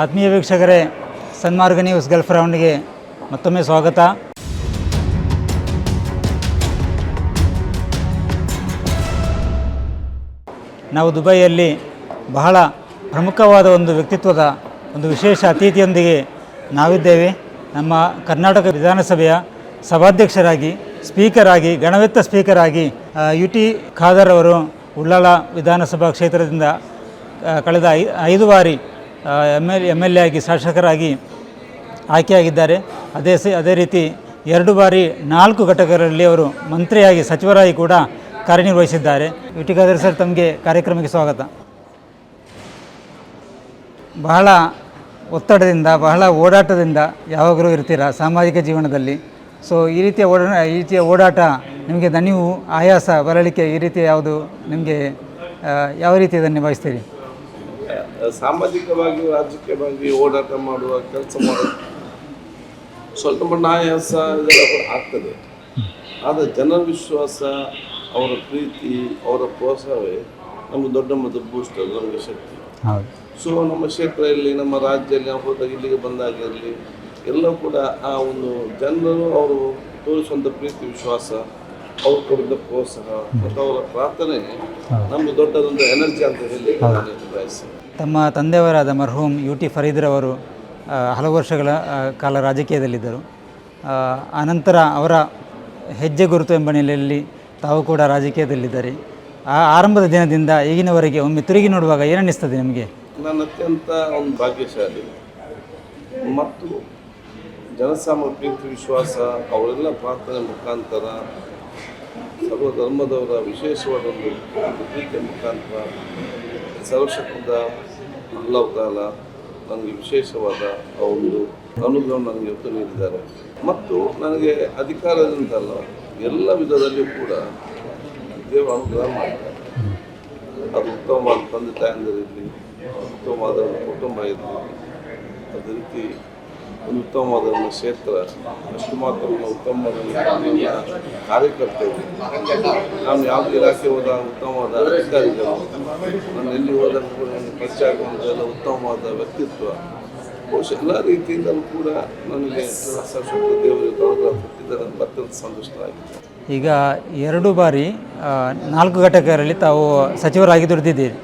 ಆತ್ಮೀಯ ವೀಕ್ಷಕರೇ, ಸನ್ಮಾರ್ಗ news Gulf ರೌಂಡ್ಗೆ ಮತ್ತೊಮ್ಮೆ ಸ್ವಾಗತ. ನಾವು ದುಬೈಯಲ್ಲಿ ಬಹಳ ಪ್ರಮುಖವಾದ ಒಂದು ವ್ಯಕ್ತಿತ್ವದ ಒಂದು ವಿಶೇಷ ಅತಿಥಿಯೊಂದಿಗೆ ನಾವಿದ್ದೇವೆ. ನಮ್ಮ ಕರ್ನಾಟಕ ವಿಧಾನಸಭೆಯ ಸಭಾಧ್ಯಕ್ಷರಾಗಿ ಸ್ಪೀಕರ್ ಆಗಿ ಗಣವೆತ್ತ ಸ್ಪೀಕರ್ ಆಗಿ ಯು ಟಿ ಖಾದರ್ ಅವರು ಉಳ್ಳಾಲ ವಿಧಾನಸಭಾ ಕ್ಷೇತ್ರದಿಂದ ಕಳೆದ ಐದು ಬಾರಿ M L M L A ಆಗಿ ಶಾಸಕರಾಗಿ ಆಯ್ಕೆಯಾಗಿದ್ದಾರೆ. ಅದೇ ಸಿ, ಅದೇ ರೀತಿ ಎರಡು ಬಾರಿ ನಾಲ್ಕು ಘಟಕಗಳಲ್ಲಿ ಅವರು ಮಂತ್ರಿಯಾಗಿ ಸಚಿವರಾಗಿ ಕೂಡ ಕಾರ್ಯನಿರ್ವಹಿಸಿದ್ದಾರೆ. ಯು ಸರ್, ತಮಗೆ ಕಾರ್ಯಕ್ರಮಕ್ಕೆ ಸ್ವಾಗತ. ಬಹಳ ಒತ್ತಡದಿಂದ, ಬಹಳ ಓಡಾಟದಿಂದ ಯಾವಾಗಲೂ ಇರ್ತೀರ ಸಾಮಾಜಿಕ ಜೀವನದಲ್ಲಿ? ಸೊ ಈ ರೀತಿಯ ಓಡ, ಈ ರೀತಿಯ ಓಡಾಟ ನಿಮಗೆ ದಣಿವು ಆಯಾಸ, ಬರಲಿಕ್ಕೆ ಈ ರೀತಿ ಯಾವುದು ನಿಮಗೆ ಯಾವ ರೀತಿ ಇದನ್ನು ನಿಭಾಯಿಸ್ತೀರಿ? ಸಾಮಾಜಿಕವಾಗಿ ರಾಜಕೀಯವಾಗಿ ಓಡಾಟ ಮಾಡುವ ಕೆಲಸ ಮಾಡುವ ಸ್ವಲ್ಪ ನಾಯಾಸ ಇದೆಲ್ಲ ಕೂಡ ಆಗ್ತದೆ. ಆದರೆ ಜನರ ವಿಶ್ವಾಸ ಅವರ ಪ್ರೀತಿ ಅವರ ಪ್ರೋತ್ಸಾಹವೇ ನಮಗೆ ದೊಡ್ಡ ಮತ್ತು ಬೂಸ್ಟರ್ ನಮಗೆ ಶಕ್ತಿ. ಸೊ ನಮ್ಮ ಕ್ಷೇತ್ರದಲ್ಲಿ ನಮ್ಮ ರಾಜ್ಯದಲ್ಲಿ ನಾವು ಹೋದಾಗ ಇಲ್ಲಿಗೆ ಬಂದಾಗಿರಲಿ ಎಲ್ಲವೂ ಕೂಡ ಆ ಒಂದು ಜನರು ಅವರು ತೋರಿಸುವಂಥ ಪ್ರೀತಿ ವಿಶ್ವಾಸ ಅವ್ರು ಕೊಡಿದ ಪ್ರೋತ್ಸಾಹ ಮತ್ತು ಅವರ ಪ್ರಾರ್ಥನೆ ನಮ್ಗೆ ದೊಡ್ಡದೊಂದು ಎನರ್ಜಿ ಅಂತ ಹೇಳಿ ನಾನು ಬಯಸ್ತೇನೆ ತಮ್ಮ ತಂದೆಯವರಾದ ಮರ್ಹೂಮ್ ಯು ಟಿ ಫರೀದ್ರವರು ಹಲವು ವರ್ಷಗಳ ಕಾಲ ರಾಜಕೀಯದಲ್ಲಿದ್ದರು. ಆನಂತರ ಅವರ ಹೆಜ್ಜೆ ಗುರುತು ಎಂಬ ನೆಲೆಯಲ್ಲಿ ತಾವು ಕೂಡ ರಾಜಕೀಯದಲ್ಲಿದ್ದಾರೆ. ಆ ಆರಂಭದ ದಿನದಿಂದ ಈಗಿನವರೆಗೆ ಒಮ್ಮೆ ತಿರುಗಿ ನೋಡುವಾಗ ಏನನ್ನಿಸ್ತದೆ ನಿಮಗೆ? ನಾನು ಅತ್ಯಂತ ಒಂದು ಭಾಗ್ಯಶಾಲಿ ಮತ್ತು ಜನಸಾಮಾನ್ಯ ಪ್ರೀತಿ ವಿಶ್ವಾಸ ಅವರೆಲ್ಲ ಪ್ರಾರ್ಥನೆ ಮುಖಾಂತರ ಸರ್ವ ಧರ್ಮದವರ ವಿಶೇಷವಾದ ಒಂದು ಪ್ರೀತಿಯ ಮುಖಾಂತರ ಸರ್ವಶಕ್ತಿಯಿಂದ ಅಲ್ಲಾಹ್ ಕಾಲ ನನಗೆ ವಿಶೇಷವಾದ ಆ ಒಂದು ಅನುಗ್ರಹ ನನಗೆ ಇವತ್ತು ನೀಡಿದ್ದಾರೆ. ಮತ್ತು ನನಗೆ ಅಧಿಕಾರದಿಂದಲ್ಲ, ಎಲ್ಲ ವಿಧದಲ್ಲಿಯೂ ಕೂಡ ದೇವರು ಅನುಗ್ರಹ ಮಾಡಿದ್ದಾರೆ ಅದು ಉತ್ತಮವಾದ ತಂದೆ ತಾಯಂದಿರಿರಲಿ, ಉತ್ತಮವಾದ ಕುಟುಂಬ ಇರಲಿ, ಅದೇ ರೀತಿ ಒಂದು ಉತ್ತಮವಾದ ಒಂದು ಕ್ಷೇತ್ರ, ಅಷ್ಟು ಮಾತ್ರ ಒಂದು ಉತ್ತಮವಾದ ಕಾರ್ಯಕರ್ತರು. ನಾನು ಯಾವುದೇ ಇಲಾಖೆ ಹೋದ ಉತ್ತಮವಾದ ಅಧಿಕಾರಿಗಳು, ನಾನು ಎಲ್ಲಿ ಹೋದಾಗ ಕೂಡ ನನಗೆ ಪರಿಚಯ ಉತ್ತಮವಾದ ವ್ಯಕ್ತಿತ್ವ, ಬಹುಶಃ ಎಲ್ಲ ರೀತಿಯಿಂದಲೂ ಕೂಡ ನನಗೆ ಸಶಕ್ತ ದೇವರು ಕೊಟ್ಟಿದ್ದಾರೆ ಅಂತ ಅತ್ಯಂತ ಸಂತುಷ್ಟರಾಗಿದೆ ಈಗ ಎರಡು ಬಾರಿ ನಾಲ್ಕು ಘಟಕಗಳಲ್ಲಿ ತಾವು ಸಚಿವರಾಗಿ ದುಡಿದಿದ್ದೀರಿ.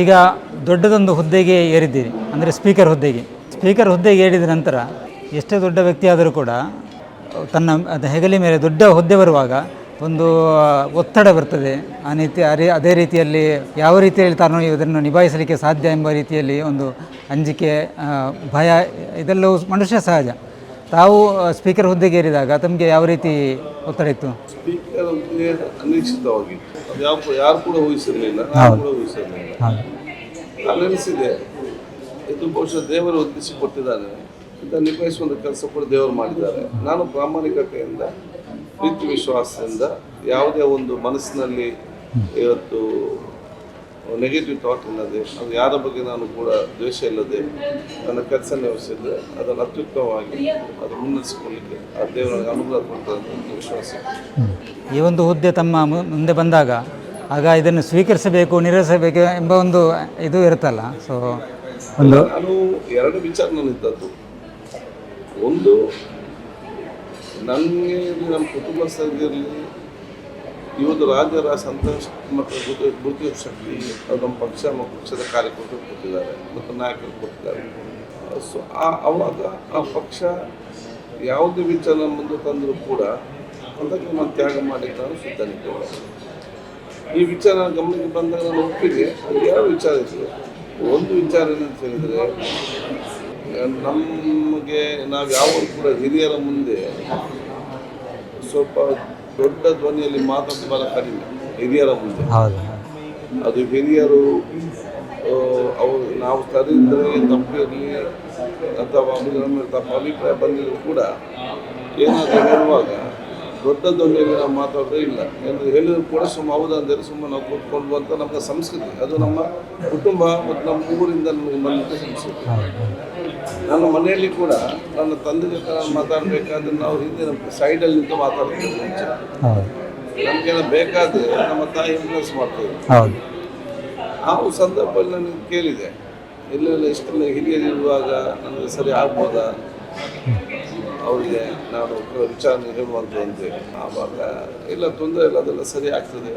ಈಗ ದೊಡ್ಡದೊಂದು ಹುದ್ದೆಗೆ ಏರಿದ್ದೀರಿ, ಅಂದರೆ ಸ್ಪೀಕರ್ ಹುದ್ದೆಗೆ. ಸ್ಪೀಕರ್ ಹುದ್ದೆಗೆ ಏರಿದ ನಂತರ ಎಷ್ಟೇ ದೊಡ್ಡ ವ್ಯಕ್ತಿಯಾದರೂ ಕೂಡ ತನ್ನ ಹೆಗಲಿ ಮೇಲೆ ದೊಡ್ಡ ಹುದ್ದೆ ಬರುವಾಗ ಒಂದು ಒತ್ತಡ ಬರ್ತದೆ. ಆ ರೀತಿ ಅದೇ ಅದೇ ರೀತಿಯಲ್ಲಿ ಯಾವ ರೀತಿಯಲ್ಲಿ ತಾನು ಇದನ್ನು ನಿಭಾಯಿಸಲಿಕ್ಕೆ ಸಾಧ್ಯ ಎಂಬ ರೀತಿಯಲ್ಲಿ ಒಂದು ಅಂಜಿಕೆ ಭಯ ಇದೆಲ್ಲವೂ ಮನುಷ್ಯ ಸಹಜ. ತಾವು ಸ್ಪೀಕರ್ ಹುದ್ದೆಗೆ ಏರಿದಾಗ ತಮಗೆ ಯಾವ ರೀತಿ ಒತ್ತಡ ಇತ್ತು? ಸ್ಪೀಕರ್ ಹುದ್ದೆ ಅನಿಶ್ಚಿತವಾಗಿತ್ತು ಅದು ಯಾರು ಕೂಡ ಊಹಿಸಿರಲಿಲ್ಲ ನಾನು ಕೂಡ ಊಹಿಸಿರಲಿಲ್ಲ. ನಾನು ಅನಿಸಿದೆ ಇದು ಬಹುಶಃ ದೇವರು ಉದ್ದೇಶ ಕೊಟ್ಟಿದ್ದಾರೆ ಇದನ್ನು ನಿಭಾಯಿಸುವಂಥ ಕೆಲಸ ಕೂಡ ದೇವರು ಮಾಡಿದ್ದಾರೆ. ನಾನು ಪ್ರಾಮಾಣಿಕತೆಯಿಂದ, ಪ್ರೀತಿ ವಿಶ್ವಾಸದಿಂದ ಯಾವುದೇ ಒಂದು ಮನಸ್ಸಿನಲ್ಲಿ ಇವತ್ತು ನೆಗೆಟಿವ್ ಥಾಟ್ ಇಲ್ಲದೆ, ಅದು ಯಾರ ಬಗ್ಗೆ ನಾನು ಕೂಡ ದ್ವೇಷ ಇಲ್ಲದೆ, ನನ್ನ ಕೆಲಸ ನಿರ್ವಹಿಸಿದ್ರೆ ಅದನ್ನು ಅತ್ಯುತ್ತಮವಾಗಿ ಅದು ಮುನ್ನಡೆಸಿಕೊಳ್ಳಿಕ್ಕೆ ಆ ದೇವರ ಅನುಗ್ರಹ ಕೊಡ್ತಾರೆ ವಿಶ್ವಾಸ. ಈ ಒಂದು ಹುದ್ದೆ ತಮ್ಮ ಮುಂದೆ ಬಂದಾಗ, ಆಗ ಇದನ್ನು ಸ್ವೀಕರಿಸಬೇಕು ನಿರ್ವಹಿಸಬೇಕು ಎಂಬ ಒಂದು ಇದು ಇರುತ್ತಲ್ಲ. ಸೊ ನಾನು ಎರಡು ವಿಚಾರ ನನ್ನಿದ್ದದ್ದು ಒಂದು, ನನಗೆ ನಮ್ಮ ಕುಟುಂಬಸ್ಥರಿಗಿರಲಿ ಇವತ್ತು ರಾಜರ ಸಂತೋಷ ಮತ್ತು ಗುರುತಿ ಗುರುತಿಸುವ ಶಕ್ತಿ ಅದು ನಮ್ಮ ಪಕ್ಷ ನಮ್ಮ ಪಕ್ಷದ ಕಾರ್ಯಕರ್ತರು ಕೊಟ್ಟಿದ್ದಾರೆ ಮತ್ತು ನಾಯಕರು ಕೊಟ್ಟಿದ್ದಾರೆ. ಸೊ ಆ, ಅವಾಗ ಆ ಪಕ್ಷ ಯಾವುದೇ ವಿಚಾರ ಮುಂದೆ ತಂದರೂ ಕೂಡ ಅದಕ್ಕೆ ನಾನು ತ್ಯಾಗ ಮಾಡಿದ್ದ ನಾನು ಸಿದ್ಧನಿದ್ದೇನೆ ಈ ವಿಚಾರ ನನ್ನ ಗಮನಕ್ಕೆ ಬಂದಾಗ ನಾನು ಒಪ್ಪಿಗೆ ಅದು ಯಾವ ವಿಚಾರ ಇದೆ? ಒಂದು ವಿಚಾರ ಏನಂತ ಹೇಳಿದರೆ ನಮಗೆ ನಾವು ಯಾವಾಗ ಕೂಡ ಹಿರಿಯರ ಮುಂದೆ ಸ್ವಲ್ಪ ದೊಡ್ಡ ಧ್ವನಿಯಲ್ಲಿ ಮಾತಾಡೋದು ಬಹಳ ಕಡಿಮೆ ಹಿರಿಯರ ಮುಂದೆ. ಅದು ಹಿರಿಯರು ಅವರು ನಾವು ಸರಿದ್ರೆ ತಪ್ಪಿರಲಿ ಅಥವಾ ನಮ್ಮ ತಪ್ಪು ಅಭಿಪ್ರಾಯ ಬಂದಿದ್ರು ಕೂಡ ಏನಾದರೂ ಹೇಳುವಾಗ ದೊಡ್ಡ ಧ್ವನಿಯಲ್ಲಿ ನಾವು ಮಾತಾಡೋದೇ ಇಲ್ಲ. ಎಂದು ಹೇಳಿದ್ರು ಕೂಡ ಸುಮ್ಮ ಹೌದಂದರೆ ಸುಮ್ಮನೆ ನಾವು ಕೂತ್ಕೊಂಡು ಅಂತ ನಮ್ಮ ಸಂಸ್ಕೃತಿ. ಅದು ನಮ್ಮ ಕುಟುಂಬ ಮತ್ತು ನಮ್ಮ ಊರಿಂದ ನಮಗೆ ಬಂದಂಥ ಸಂಸ್ಕೃತಿ. ನನ್ನ ಮನೆಯಲ್ಲಿ ಕೂಡ ನನ್ನ ತಂದೆ ಜೊತೆ ನಾನು ಮಾತಾಡಬೇಕಾದ್ರೆ ನಾವು ಹಿಂದೆ ಸೈಡಲ್ಲಿ ನಿಂತು ಮಾತಾಡ್ತೀವಿ ಮುಂಚೆ. ಹೌದು ನಮಗೇನೋ ಬೇಕಾದರೆ ನಮ್ಮ ತಾಯಿ ಇನ್ವೆಸ್ಟ್ ಮಾಡ್ತೇವೆ ಹೌದು ಆ ಸಂದರ್ಭದಲ್ಲಿ ನನಗೆ ಕೇಳಿದೆ ಎಲ್ಲೆಲ್ಲ ಇಷ್ಟೆಲ್ಲ ಹಿರಿಯರಿರುವಾಗ ನನಗೆ ಸರಿ ಆಗ್ಬೋದಾ? ಅವರಿಗೆ ನಾನು ವಿಚಾರಣೆ ಅಂದೆ. ಆವಾಗ ಇಲ್ಲ ತೊಂದರೆ ಇಲ್ಲ ಅದೆಲ್ಲ ಸರಿ ಆಗ್ತದೆ.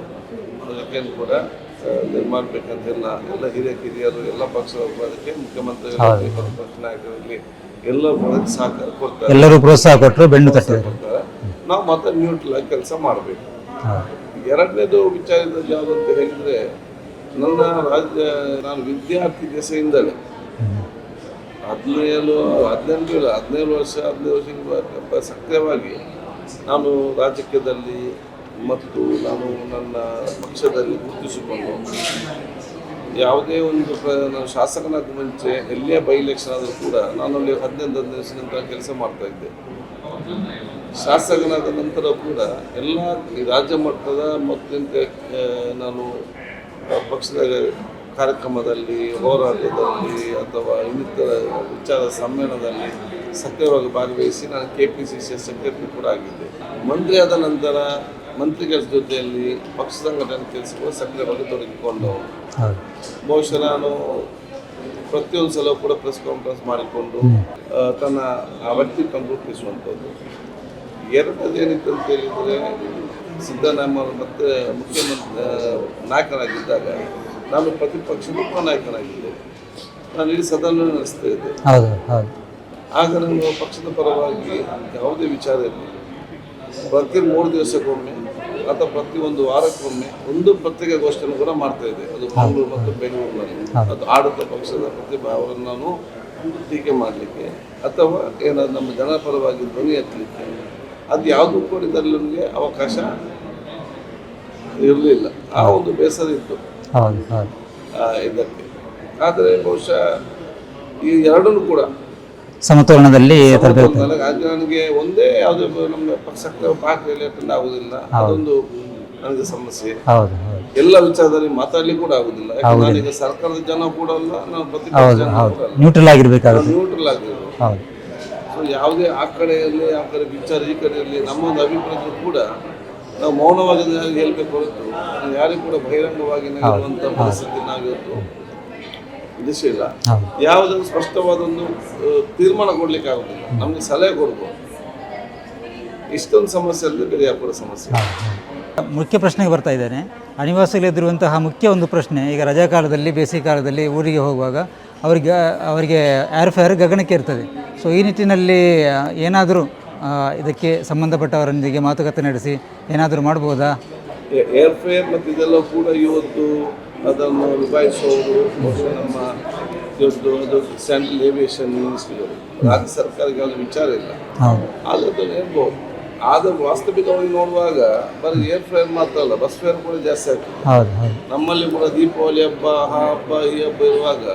ಅದಕ್ಕೇನು ಕೂಡ ಆ, ಇದು ಮಾಡ್ಬೇಕಂತಿಲ್ಲ ಎಲ್ಲ ಹಿರಿಯ ಕಿರಿಯರು ಎಲ್ಲ ಪಕ್ಷದವರು ಅದಕ್ಕೆ ಮುಖ್ಯಮಂತ್ರಿಗಳು ಪಕ್ಷ ನಾಯಕರಲ್ಲಿ ಎಲ್ಲರೂ ಅದಕ್ಕೆ ಸಹಕಾರ ಕೊಡ್ತಾರೆ. ಎಲ್ಲರೂ ಪ್ರೋತ್ಸಾಹ ಕೊಟ್ಟರು ಬೆನ್ನು ತಟ್ಟಿದ್ದಾರೆ ಕೊಡ್ತಾರೆ. ನಾವು ಮತ್ತೆ ನ್ಯೂಟ್ರಲ್ ಆಗಿ ಕೆಲಸ ಮಾಡಬೇಕು. ಎರಡನೇದು ವಿಚಾರ ಯಾವುದಂತ ಯಾವುದು ಅಂತ ಹೇಳಿದ್ರೆ ನನ್ನ ರಾಜ್ಯ ನಾನು ವಿದ್ಯಾರ್ಥಿ ದೆಸೆಯಿಂದಲೇ ಹದಿನೇಳು, ಹದಿನೆಂಟು, ಹದಿನೇಳು ವರ್ಷ, ಹದಿನೈದು ವರ್ಷ ಸಕ್ರಿಯವಾಗಿ ನಾನು ರಾಜಕೀಯದಲ್ಲಿ ಮತ್ತು ನಾನು ನನ್ನ ಪಕ್ಷದಲ್ಲಿ ಗುರುತಿಸಿಕೊಂಡು ಯಾವುದೇ ಒಂದು ಪ್ರ, ನಾನು ಶಾಸಕನಾದ ಮುಂಚೆ ಎಲ್ಲಿಯೇ ಬೈ ಎಲೆಕ್ಷನ್ ಆದರೂ ಕೂಡ ನಾನು ಅಲ್ಲಿ ಹದಿನೈದು ಹದಿನೈದು ವರ್ಷದಿಂದ ಕೆಲಸ ಮಾಡ್ತಾ ಇದ್ದೆ. ಶಾಸಕನಾದ ನಂತರ ಕೂಡ ಎಲ್ಲ ರಾಜ್ಯ ಮಟ್ಟದ ಮತ್ತು ನಾನು ಪಕ್ಷದ ಕಾರ್ಯಕ್ರಮದಲ್ಲಿ ಹೋರಾಟದಲ್ಲಿ ಅಥವಾ ಇನ್ನಿತರ ವಿಚಾರ ಸಮ್ಮೇಳನದಲ್ಲಿ ಸಕ್ರಿಯವಾಗಿ ಭಾಗವಹಿಸಿ ನಾನು K P C C secretary ಕೂಡ ಆಗಿದ್ದೆ. ಮಂತ್ರಿ ಆದ ನಂತರ ಮಂತ್ರಿಗಳ ಜೊತೆಯಲ್ಲಿ ಪಕ್ಷ ಸಂಘಟನೆ ಕೆಲಸಗಳು ಸಕ್ರಿಯವಾಗಿ ತೊಡಗಿಕೊಂಡವು ಬಹುಶಃ ನಾನು ಪ್ರತಿಯೊಂದು ಸಲ ಕೂಡ ಪ್ರೆಸ್ ಕಾನ್ಫರೆನ್ಸ್ ಮಾಡಿಕೊಂಡು ತನ್ನ ಆ ವ್ಯಕ್ತಿತ್ವ ರೂಪಿಸುವಂಥದ್ದು. ಎರಡನೇದೇನಿತ್ತು ಅಂತ ಹೇಳಿದರೆ ಸಿದ್ದರಾಮಯ್ಯ ಮತ್ತು ಮುಖ್ಯಮಂತ್ರಿ ನಾಯಕರಾಗಿದ್ದಾಗ ನಾನು ಪ್ರತಿಪಕ್ಷದ ಉಪನಾಯಕನಾಗಿದ್ದೆ. ನಾನು ಇಡೀ ಸದನ ನಡೆಸ್ತಾ ಇದ್ದೆ. ಆಗ ನಾನು ಪಕ್ಷದ ಪರವಾಗಿ ಯಾವುದೇ ವಿಚಾರ ಇರಲಿ ಪ್ರತಿ ಮೂರು ದಿವಸಕ್ಕೊಮ್ಮೆ ಅಥವಾ ಪ್ರತಿ ಒಂದು ವಾರಕ್ಕೊಮ್ಮೆ ಒಂದು ಪತ್ರಿಕಾಗೋಷ್ಠಿಯನ್ನು ಕೂಡ ಮಾಡ್ತಾ ಇದ್ದೆ. ಅದು ಮಂಗಳೂರು ಮತ್ತು ಬೆಂಗಳೂರಿನಲ್ಲಿ ಅದು ಆಡಳಿತ ಪಕ್ಷದ ಪ್ರತಿಭಾ ಅವರನ್ನು ನಾನು ಟೀಕೆ ಮಾಡಲಿಕ್ಕೆ ಅಥವಾ ಏನಾದ್ರು ನಮ್ಮ ಜನರ ಪರವಾಗಿ ಧ್ವನಿ ಎತ್ತಲಿಕ್ಕೆ ಅದು ಯಾವುದೂ ಕೂಡ ಇದರಲ್ಲಿ ನನಗೆ ಅವಕಾಶ ಇರಲಿಲ್ಲ. ಆ ಒಂದು ಬೇಸರ ಇತ್ತು. ಹೌದು ಇದಕ್ಕೆ ಆದರೆ ಬಹುಶಃ ಈ ಎರಡನ್ನೂ ಕೂಡ ಸಮತೋಲನದಲ್ಲಿ ತರಬೇಕು ನನಗೆ ಅದು ನನಗೆ ಒಂದೇ ಯಾವುದೇ ನಮ್ಮ ಪಕ್ಷಕ್ಕೆ ಪಾರ್ಟಿಯಲ್ಲಿ ಅಟೆಂಡ್ ಆಗುದಿಲ್ಲ. ಅದೊಂದು ನನಗೆ ಸಮಸ್ಯೆ. ಹೌದು ಎಲ್ಲ ವಿಚಾರದಲ್ಲಿ ಮಾತಾಡ್ಲಿಕ್ಕೆ ಕೂಡ ಆಗುದಿಲ್ಲ. ನಾನೀಗ ಸರ್ಕಾರದ ಜನ ಕೂಡ ಅಲ್ಲ ನಾನು ಹೌದು ನ್ಯೂಟ್ರಲ್ ಆಗಿರ್ಬೇಕಾಗುತ್ತೆ. ನ್ಯೂಟ್ರಲ್ ಆಗಿರ್ಬೇಕು ಹೌದು. ಯಾವುದೇ ಆ ಕಡೆಯಲ್ಲಿ ಆ ಕಡೆ ವಿಚಾರ ಈ ಕಡೆಯಲ್ಲಿ ನಮ್ಮ ನಮ್ಮೊಂದು ಅಭಿಪ್ರಾಯ ಕೂಡ ನಾವು ಮೌನವಾಗಿ ಹೇಳಬೇಕು ಹೊರತು ಯಾರಿಗೂ ಕೂಡ ಬಹಿರಂಗವಾಗಿ ಇರುವಂಥ ಪರಿಸ್ಥಿತಿ ನಾವಿವತ್ತು ಉದ್ದೇಶ ಇಲ್ಲ ಯಾವುದನ್ನು ಸ್ಪಷ್ಟವಾದ ಒಂದು ತೀರ್ಮಾನ ಕೊಡ್ಲಿಕ್ಕೆ ಆಗುದಿಲ್ಲ. ನಮಗೆ ಸಲಹೆ ಕೊಡ್ಬೋದು. ಇಷ್ಟೊಂದು ಸಮಸ್ಯೆ ಅಂದ್ರೆ ಬೇರೆ ಯಾವ ಸಮಸ್ಯೆ. ಮುಖ್ಯ ಪ್ರಶ್ನೆಗೆ ಬರ್ತಾ ಇದ್ದೇನೆ. ಅನಿವಾಸಿಗಳಿದ್ದಿರುವಂತಹ ಮುಖ್ಯ ಒಂದು ಪ್ರಶ್ನೆ ಈಗ ರಜಾ ಕಾಲದಲ್ಲಿ ಬೇಸಿಗೆ ಕಾಲದಲ್ಲಿ ಊರಿಗೆ ಹೋಗುವಾಗ ಅವರಿಗೆ ಅವರಿಗೆ ಏರ್ ಫೇರ್ ಗಗನಕ್ಕೆ ಇರ್ತದೆ. ಸೊ ಈ ನಿಟ್ಟಿನಲ್ಲಿ ಏನಾದರೂ ಇದಕ್ಕೆ ಸಂಬಂಧಪಟ್ಟವರೊಂದಿಗೆ ಮಾತುಕತೆ ನಡೆಸಿ ಏನಾದರೂ ಮಾಡಬಹುದಾ ಏರ್ ಫೇರ್ ಮತ್ತು ಇದೆಲ್ಲ ಕೂಡ ಇವತ್ತು ಅದನ್ನು ನಿಭಾಯಿಸುವವರು ನಮ್ಮ ಇವತ್ತು ಅದು ಸೆಂಟ್ರಲ್ ಏವಿಯೇಷನ್ ಮಿನಿಸ್ಟ್ರಿಗಳು ರಾಜ್ಯ ಸರ್ಕಾರಕ್ಕೆ ಅದು ವಿಚಾರ ಇಲ್ಲ. ಆದರೂ ಹೇಳ್ಬೋದು. ಆದ್ರೆ ವಾಸ್ತವಿಕವಾಗಿ ನೋಡುವಾಗ ಬರೀ ಏರ್ ಫೇರ್ ಮಾತ್ರ ಅಲ್ಲ ಬಸ್ ಫೇರ್ ಕೂಡ ಜಾಸ್ತಿ ಆಗ್ತದೆ. ನಮ್ಮಲ್ಲಿ ಕೂಡ ದೀಪಾವಳಿ ಹಬ್ಬ ಆ ಹಬ್ಬ ಈ ಹಬ್ಬ ಇರುವಾಗ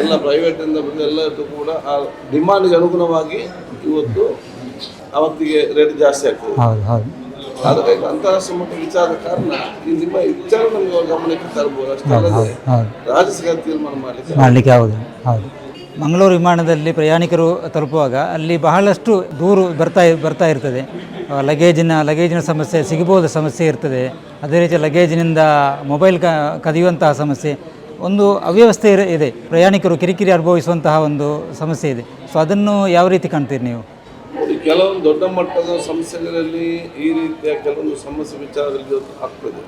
ಎಲ್ಲ ಪ್ರೈವೇಟಿಂದ ಬಂದು ಎಲ್ಲರದ್ದು ಕೂಡ ಆ ಡಿಮಾಂಡ್ಗೆ ಅನುಗುಣವಾಗಿ ಇವತ್ತು ಅವತ್ತಿಗೆ ರೇಟ್ ಜಾಸ್ತಿ ಆಗ್ತದೆ. ಹೌದು ಹೌದು. ಆದರೆ ಅಂತಾರಾಷ್ಟ್ರೀಯ ಮಟ್ಟ ವಿಚಾರದ ಕಾರಣ ಈ ನಿಮ್ಮ ವಿಚಾರ ನಮಗೆ ಗಮನಕ್ಕೆ ತರಬಹುದು ಅಷ್ಟೇ ಅಲ್ಲದೆ ಹೌದು ರಾಜ್ಯ ಸರ್ಕಾರ ತೀರ್ಮಾನ ಮಾಡಲಿಕ್ಕೆ ಮಾಡಲಿಕ್ಕೆ ಆಗೋದಿಲ್ಲ ಹೌದು. ಮಂಗಳೂರು ವಿಮಾನದಲ್ಲಿ ಪ್ರಯಾಣಿಕರು ತಲುಪುವಾಗ ಅಲ್ಲಿ ಬಹಳಷ್ಟು ದೂರು ಬರ್ತಾ ಬರ್ತಾ ಇರ್ತದೆ. ಲಗೇಜಿನ ಲಗೇಜಿನ ಸಮಸ್ಯೆ ಸಿಗಬಹುದು ಸಮಸ್ಯೆ ಇರ್ತದೆ. ಅದೇ ರೀತಿ ಲಗೇಜಿನಿಂದ ಮೊಬೈಲ್ ಕ ಕದಿಯುವಂತಹ ಸಮಸ್ಯೆ. ಒಂದು ಅವ್ಯವಸ್ಥೆ ಇದೆ. ಪ್ರಯಾಣಿಕರು ಕಿರಿಕಿರಿ ಅನುಭವಿಸುವಂತಹ ಒಂದು ಸಮಸ್ಯೆ ಇದೆ. ಸೊ ಅದನ್ನು ಯಾವ ರೀತಿ ಕಾಣ್ತೀರಿ ನೀವು? ಕೆಲವೊಂದು ದೊಡ್ಡ ಮಟ್ಟದ ಸಮಸ್ಯೆಗಳಲ್ಲಿ ಈ ರೀತಿಯ ಕೆಲವೊಂದು ಸಮಸ್ಯೆ ವಿಚಾರದಲ್ಲಿ ಆಗ್ತದೆ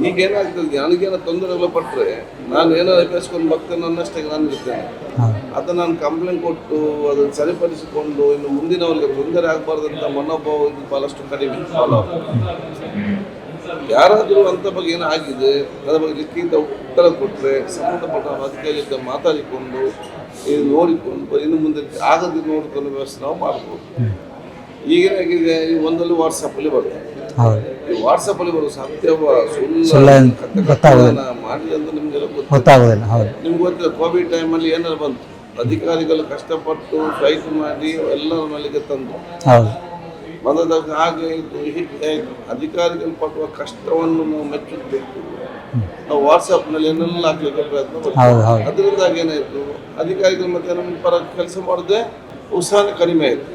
ಈಗ ಏನಾಗ್ತದೆ ನನಗೇನೋ ತೊಂದರೆಗಳು ಪಟ್ಟರೆ ನಾನು ಏನೋ ಎಬ್ಬಿಸ್ಕೊಂಡು ಭಕ್ತ ನನ್ನಷ್ಟೇ ನಾನು ಇರ್ತೇನೆ ಅದನ್ನು ನಾನು ಕಂಪ್ಲೇಂಟ್ ಕೊಟ್ಟು ಅದನ್ನು ಸರಿಪಡಿಸಿಕೊಂಡು ಇನ್ನು ಮುಂದಿನವರಿಗೆ ತೊಂದರೆ ಆಗಬಾರ್ದಂತ ಮನೋಭಾವ ಇದು ಭಾಳಷ್ಟು ಕಡಿಮೆ. ಫಾಲೋ ಯಾರಾದರೂ ಅಂತ ಬಗ್ಗೆ ಏನೋ ಆಗಿದೆ ಅದರ ಬಗ್ಗೆ ಲಿಖಿತ ಉತ್ತರ ಕೊಟ್ಟರೆ ಸಂಬಂಧಪಟ್ಟ ಅಧಿಕಾರಿಯಿಂದ ಮಾತಾಡಿಕೊಂಡು ಇದು ನೋಡಿಕೊಂಡು ಇನ್ನು ಮುಂದೆ ಆಗದ್ದು ನೋಡಿಕೊಂಡು ವ್ಯವಸ್ಥೆ ನಾವು ಮಾಡ್ಬೋದು. ಈಗೇನಾಗಿದೆ ಈ ಒಂದಲ್ಲಿ ವಾಟ್ಸಪ್ಪಲ್ಲಿ ಬರ್ತದೆ ಈ ವಾಟ್ಸಪ್ಪಲ್ಲಿ ಬರೋ ಸತ್ಯವ ಸುಳ್ಳು ಗೊತ್ತಾಗೋದಿಲ್ಲ. ಕಥೆಗಳನ್ನ ಮಾಡಿ ಅಂತ ನಿಮಗೆಲ್ಲ ಗೊತ್ತು. ಗೊತ್ತಾಗೋದಿಲ್ಲ ಹೌದು. ನಿಮ್ಗೆ ಗೊತ್ತಿಲ್ಲ ಕೋವಿಡ್ ಟೈಮಲ್ಲಿ ಏನಾರು ಬಂತು. ಅಧಿಕಾರಿಗಳು ಕಷ್ಟಪಟ್ಟು ಫೈಟ್ ಮಾಡಿ ಎಲ್ಲರ ಮನೆಗೆ ತಂದು. ಹೌದು. ಬಂದದಾಗ ಹಾಗೆ ಇದು ಹೀಗೆ ಅಧಿಕಾರಿಗಳು ಪಡುವ ಕಷ್ಟವನ್ನು ನಾವು ನಾವು ವಾಟ್ಸಪ್ನಲ್ಲಿ ಏನೆಲ್ಲ ಹಾಕ್ಲಿಕ್ಕೆ ಪ್ರಯತ್ನ. ಹೌದು ಹೌದು. ಅದರಿಂದಾಗಿ ಏನಾಯಿತು? ಅಧಿಕಾರಿಗಳು ಮತ್ತೆ ನಮ್ಮ ಪರ ಕೆಲಸ ಮಾಡದೆ ಉತ್ಸಾಹ ಕಡಿಮೆ ಆಯಿತು.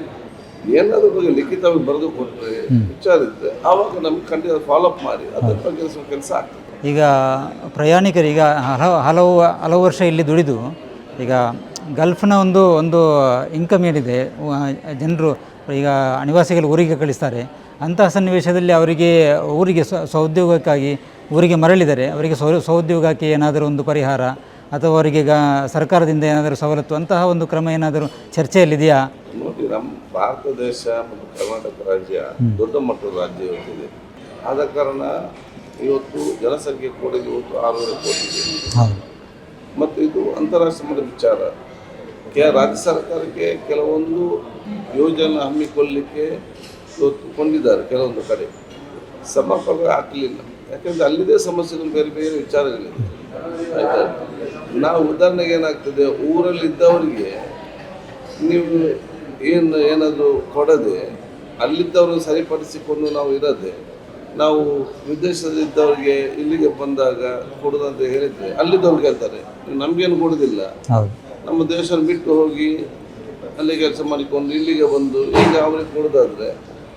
ಏನಾದರೂ ಬಗ್ಗೆ ಲಿಖಿತವಾಗಿ ಬರೆದು ಕೊಟ್ಟರೆ ವಿಚಾರ ಇದ್ದರೆ ಆವಾಗ ನಮ್ಗೆ ಖಂಡಿತ ಫಾಲೋ ಅಪ್ ಮಾಡಿ ಅದ್ರ ಬಗ್ಗೆ ಕೆಲಸ ಆಗ್ತದೆ. ಈಗ ಪ್ರಯಾಣಿಕರು ಈಗ ಹಲವು ಹಲವು ಹಲವು ವರ್ಷ ಇಲ್ಲಿ ದುಡಿದು ಈಗ ಗಲ್ಫ್ನ ಒಂದು ಒಂದು ಇನ್ಕಮ್ ಏನಿದೆ ಜನರು ಈಗ ನಿವಾಸಿಗಳು ಊರಿಗೆ ಕಳಿಸ್ತಾರೆ ಅಂತಹ ಸನ್ನಿವೇಶದಲ್ಲಿ ಅವರಿಗೆ ಊರಿಗೆ ಸ್ವ ಸ್ವಉದ್ಯೋಗಕ್ಕಾಗಿ ಊರಿಗೆ ಮರಳಿದರೆ ಅವರಿಗೆ ಸ್ವ ಸ್ವಉದ್ಯೋಗಕ್ಕೆ ಏನಾದರೂ ಒಂದು ಪರಿಹಾರ ಅಥವಾ ಅವರಿಗೆ ಈಗ ಸರ್ಕಾರದಿಂದ ಏನಾದರೂ ಸವಲತ್ತು ಅಂತಹ ಒಂದು ಕ್ರಮ ಏನಾದರೂ ಚರ್ಚೆಯಲ್ಲಿದೆಯಾ? ನೋಡಿ ನಮ್ಮ ಭಾರತ ದೇಶ ಮತ್ತು ಕರ್ನಾಟಕ ರಾಜ್ಯ ದೊಡ್ಡ ಮಟ್ಟದ ರಾಜ್ಯ ಇವತ್ತಿದೆ ಆದ ಕಾರಣ ಇವತ್ತು ಜನಸಂಖ್ಯೆ ಕೂಡ ಇವತ್ತು ಆರೂವರೆ ಕೋಟಿ ಇದೆ. ಮತ್ತು ಇದು ಅಂತಾರಾಷ್ಟ್ರೀಯ ಮಟ್ಟದ ವಿಚಾರ. ಕೆ ರಾಜ್ಯ ಸರ್ಕಾರಕ್ಕೆ ಕೆಲವೊಂದು ಯೋಜನೆ ಹಮ್ಮಿಕೊಳ್ಳಲಿಕ್ಕೆ ಇವತ್ತು ಕೊಂಡಿದ್ದಾರೆ ಕೆಲವೊಂದು ಕಡೆ. ಸಮರ್ಪಕ ಆಗಲಿಲ್ಲ ಯಾಕಂದರೆ ಅಲ್ಲಿದೆ ಸಮಸ್ಯೆಗಳು ಬೇರೆ ಬೇರೆ ವಿಚಾರಗಳಿದೆ ಆಯಿತಾ? ನಾವು ಉದಾಹರಣೆಗೆ ಏನಾಗ್ತದೆ ಊರಲ್ಲಿದ್ದವರಿಗೆ ನೀವು ಏನು ಏನಾದರೂ ಕೊಡದೆ ಅಲ್ಲಿದ್ದವ್ರನ್ನ ಸರಿಪಡಿಸಿಕೊಂಡು ನಾವು ಇರದೆ ನಾವು ವಿದೇಶದಲ್ಲಿದ್ದವ್ರಿಗೆ ಇಲ್ಲಿಗೆ ಬಂದಾಗ ಕೊಡೋದಂತ ಹೇಳಿದ್ರೆ ಅಲ್ಲಿದ್ದವ್ರು ಕೇಳ್ತಾರೆ ನಮ್ಗೇನು ಕೊಡೋದಿಲ್ಲ. ನಮ್ಮ ದೇಶ ಬಿಟ್ಟು ಹೋಗಿ ಅಲ್ಲಿ ಕೆಲಸ ಮಾಡಿಕೊಂಡು ಇಲ್ಲಿಗೆ ಬಂದು ಈಗ ಅವ್ರಿಗೆ ಕೊಡೋದಾದ್ರೆ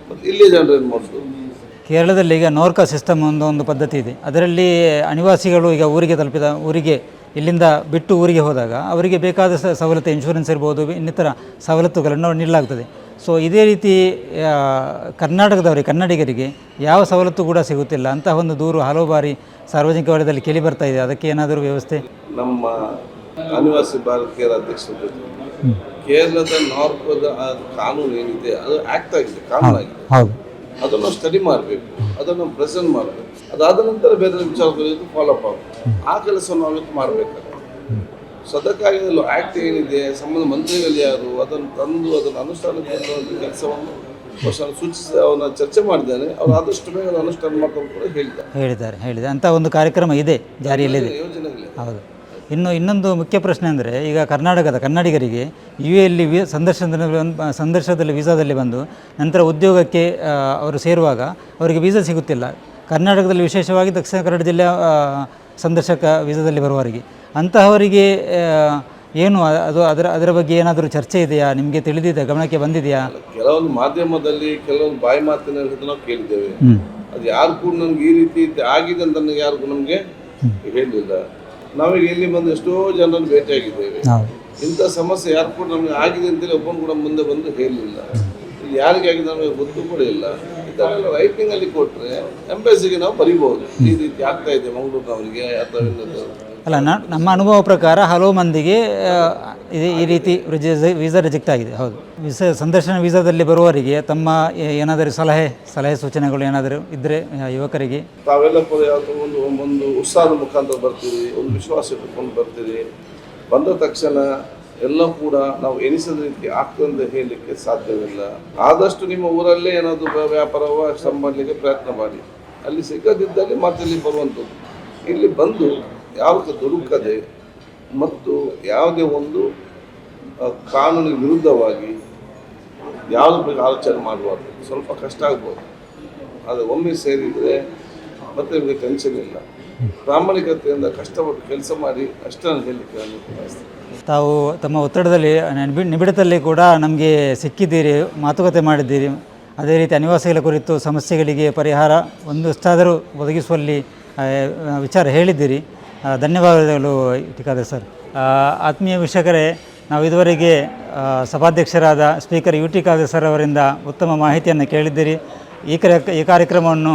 ಮತ್ತೆ ಇಲ್ಲಿ ಜನರು ಏನು ಮಾಡೋದು? ಕೇರಳದಲ್ಲಿ ಈಗ ನೋರ್ಕಾ ಸಿಸ್ಟಮ್ ಒಂದು ಒಂದು ಪದ್ಧತಿ ಇದೆ. ಅದರಲ್ಲಿ ಅನಿವಾಸಿಗಳು ಈಗ ಊರಿಗೆ ತಲುಪಿದ ಊರಿಗೆ ಇಲ್ಲಿಂದ ಬಿಟ್ಟು ಊರಿಗೆ ಹೋದಾಗ ಅವರಿಗೆ ಬೇಕಾದ ಸವಲತ್ತು ಇನ್ಶೂರೆನ್ಸ್ ಇರ್ಬೋದು ಇನ್ನಿತರ ಸವಲತ್ತುಗಳನ್ನು ನೀಡಲಾಗ್ತದೆ. ಸೊ ಇದೇ ರೀತಿ ಕರ್ನಾಟಕದವರಿಗೆ ಕನ್ನಡಿಗರಿಗೆ ಯಾವ ಸವಲತ್ತು ಕೂಡ ಸಿಗುತ್ತಿಲ್ಲ. ಅಂತಹ ಒಂದು ದೂರು ಹಲವು ಬಾರಿ ಸಾರ್ವಜನಿಕ ವಲಯದಲ್ಲಿ ಕೇಳಿ ಬರ್ತಾ ಇದೆ. ಅದಕ್ಕೆ ಏನಾದರೂ ವ್ಯವಸ್ಥೆ? ನಮ್ಮ ಅನಿವಾಸಿ ಭಾರತೀಯರ ಅಧ್ಯಕ್ಷರ ಕೇರಳದ ನಾರ್ಕೋದ ಕಾನೂನು ಏನಿದೆ ಅದು ಆಕ್ಟ್ ಆಗಿದೆ ಕಾನೂನಾಗಿದೆ. ಹೌದು. ಅದನ್ನು ಸ್ಟಡಿ ಮಾಡಬೇಕು ಅದನ್ನು ಪ್ರೆಸೆಂಟ್ ಮಾಡಬೇಕು. ಅದಾದ ನಂತರ ಬೇರೆ ವಿಚಾರಗಳು ಫಾಲೋ ಅಪ್ ಆಗಬೇಕು ಆ ಕೆಲಸವನ್ನು ನಾವಿತ್ತು ಮಾಡಬೇಕು ಮಾಡಬೇಕಾಗುತ್ತೆ. ಸೊ ಅದಕ್ಕಾಗಿ ಆ್ಯಕ್ಟ್ ಏನಿದೆ ಸಂಬಂಧ ಮಂತ್ರಿಗಳು ಯಾರು ಅದನ್ನು ತಂದು ಅದನ್ನು ಅನುಷ್ಠಾನಕ್ಕೆ ಕೆಲಸವನ್ನು ಸೂಚಿಸಿ ಅವನ ಚರ್ಚೆ ಮಾಡಿದ್ದಾನೆ ಅವ್ರು ಆದಷ್ಟು ಬೇಗ ಅನುಷ್ಠಾನ ಮಾಡ್ಕೊಂಡು ಕೂಡ ಹೇಳಿದ್ದಾರೆ ಹೇಳಿದ್ದಾರೆ. ಹೇಳಿದೆ ಅಂತ ಒಂದು ಕಾರ್ಯಕ್ರಮ ಇದೆ ಜಾರಿಯಲ್ಲಿದೆ. ಯೋಜನೆಗಳಿದೆ. ಹೌದು. ಇನ್ನು ಇನ್ನೊಂದು ಮುಖ್ಯ ಪ್ರಶ್ನೆ ಅಂದರೆ ಈಗ ಕರ್ನಾಟಕದ ಕನ್ನಡಿಗರಿಗೆ ಯು ಎಲ್ಲಿ ವಿ ಸಂದರ್ಶನದಲ್ಲಿ ಬಂದು ಸಂದರ್ಶನದಲ್ಲಿ ವೀಸಾದಲ್ಲಿ ಬಂದು ನಂತರ ಉದ್ಯೋಗಕ್ಕೆ ಅವರು ಸೇರುವಾಗ ಅವರಿಗೆ ವೀಸಾ ಸಿಗುತ್ತಿಲ್ಲ. ಕರ್ನಾಟಕದಲ್ಲಿ ವಿಶೇಷವಾಗಿ ದಕ್ಷಿಣ ಕನ್ನಡ ಜಿಲ್ಲೆಯ ಸಂದರ್ಶಕ ವೀಸಾದಲ್ಲಿ ಬರುವವರಿಗೆ. ಅಂತಹವರಿಗೆ ಏನು ಅದು ಅದರ ಅದರ ಬಗ್ಗೆ ಏನಾದರೂ ಚರ್ಚೆ ಇದೆಯಾ? ನಿಮಗೆ ತಿಳಿದಿದೆ ಗಮನಕ್ಕೆ ಬಂದಿದೆಯಾ? ಕೆಲವೊಂದು ಮಾಧ್ಯಮದಲ್ಲಿ ಕೆಲವೊಂದು ಬಾಯಿ ಮಾತಿನಲ್ಲಿ ನಾವು ಕೇಳಿದ್ದೇವೆ. ಅದು ಯಾರು ಕೂಡ ನಮ್ಗೆ ಈ ರೀತಿ ಆಗಿದೆ ಅಂತ ನನಗೆ ಯಾರಿಗೂ ನಮಗೆ ಹೇಳಿಲ್ಲ. ನಾವೀಗ ಇಲ್ಲಿ ಬಂದು ಎಷ್ಟೋ ಜನರನ್ನು ಭೇಟಿಯಾಗಿದ್ದೇವೆ. ಆಗಿದ್ದೇವೆ ಇಂಥ ಸಮಸ್ಯೆ ಯಾರು ಕೂಡ ನಮಗೆ ಆಗಿದೆ ಅಂತೇಳಿ ಒಬ್ಬನು ಕೂಡ ಮುಂದೆ ಬಂದು ಹೇಳಲಿಲ್ಲ. ಇಲ್ಲಿ ಯಾರಿಗೆ ಆಗಿದೆ ನಮಗೆ ಗೊತ್ತು ಕೂಡ ಇಲ್ಲ. ಇದನ್ನೆಲ್ಲ ರೈಟಿಂಗ್ ಅಲ್ಲಿ ಕೊಟ್ಟರೆ ಎಂಬೆಸಿಗೆ ನಾವು ಬರಿಬಹುದು. ಈ ರೀತಿ ಆಗ್ತಾ ಇದೆ ಮಂಗಳೂರಿನವರಿಗೆ ಅಥವಾ ಇನ್ನೊಂದು ಅಲ್ಲ ನ- ನಮ್ಮ ಅನುಭವ ಪ್ರಕಾರ ಹಲವು ಮಂದಿಗೆ ಇದೇ ಈ ರೀತಿ ವೀಸಾ ರಿಜೆಕ್ಟ್ ಆಗಿದೆ. ಹೌದು. ವೀಸಾ ಸಂದರ್ಶನ ವೀಸಾದಲ್ಲಿ ಬರುವವರಿಗೆ ತಮ್ಮ ಏನಾದರೂ ಸಲಹೆ ಸಲಹೆ ಸೂಚನೆಗಳು ಏನಾದರೂ ಇದ್ದರೆ ಯುವಕರಿಗೆ. ತಾವೆಲ್ಲ ಒಂದು ಒಂದು ಉತ್ಸಾಹದ ಮುಖಾಂತರ ಬರ್ತೀರಿ, ಒಂದು ವಿಶ್ವಾಸ ಇಟ್ಟುಕೊಂಡು ಬರ್ತೀರಿ. ಬಂದ ತಕ್ಷಣ ಎಲ್ಲ ಕೂಡ ನಾವು ಎನಿಸಿದ ರೀತಿ ಆಗ್ತದೆ ಹೇಳಲಿಕ್ಕೆ ಸಾಧ್ಯವಿಲ್ಲ. ಆದಷ್ಟು ನಿಮ್ಮ ಊರಲ್ಲೇ ಏನಾದರೂ ವ್ಯಾಪಾರವೋ ಶ್ರಮ ಪ್ರಯತ್ನ ಮಾಡಿ. ಅಲ್ಲಿ ಸಿಗದಿದ್ದಲ್ಲಿ ಮತ್ತೆ ಇಲ್ಲಿ ಬರುವಂಥದ್ದು. ಇಲ್ಲಿ ಬಂದು ಯಾವುದು ದೊರಕದೆ ಮತ್ತು ಯಾವುದೇ ಒಂದು ಕಾನೂನಿಗೆ ವಿರುದ್ಧವಾಗಿ ಯಾವುದ್ರ ಬಗ್ಗೆ ಆಲೋಚನೆ ಮಾಡಬಾರ್ದು. ಸ್ವಲ್ಪ ಕಷ್ಟ ಆಗ್ಬೋದು. ಆದರೆ ಒಮ್ಮೆ ಸೇರಿದರೆ ಮತ್ತೆ ನಿಮಗೆ ಟೆನ್ಷನ್ ಇಲ್ಲ. ಪ್ರಾಮಾಣಿಕತೆಯಿಂದ ಕಷ್ಟಪಟ್ಟು ಕೆಲಸ ಮಾಡಿ ಅಷ್ಟನ್ನು ಹೇಳಲಿಕ್ಕೆ ನಾನು ತಾವು ತಮ್ಮ ಒತ್ತಡದಲ್ಲಿ ನಿಬಿ ನಿಬಿಡದಲ್ಲಿ ಕೂಡ ನಮಗೆ ಸಿಕ್ಕಿದ್ದೀರಿ, ಮಾತುಕತೆ ಮಾಡಿದ್ದೀರಿ. ಅದೇ ರೀತಿ ಅನಿವಾಸಿಗಳ ಕುರಿತು ಸಮಸ್ಯೆಗಳಿಗೆ ಪರಿಹಾರ ಒಂದಷ್ಟಾದರೂ ಒದಗಿಸುವಲ್ಲಿ ವಿಚಾರ ಹೇಳಿದ್ದೀರಿ. ಧನ್ಯವಾದಗಳು ಟೀಕಾದರ್ ಸರ್. ಆತ್ಮೀಯ ವೀಕ್ಷಕರೇ, ನಾವು ಇದುವರೆಗೆ ಸಭಾಧ್ಯಕ್ಷರಾದ speaker U T Khader sir ಅವರಿಂದ ಉತ್ತಮ ಮಾಹಿತಿಯನ್ನು ಕೇಳಿದ್ದೀರಿ. ಈ ಕಾರ್ಯ ಈ ಕಾರ್ಯಕ್ರಮವನ್ನು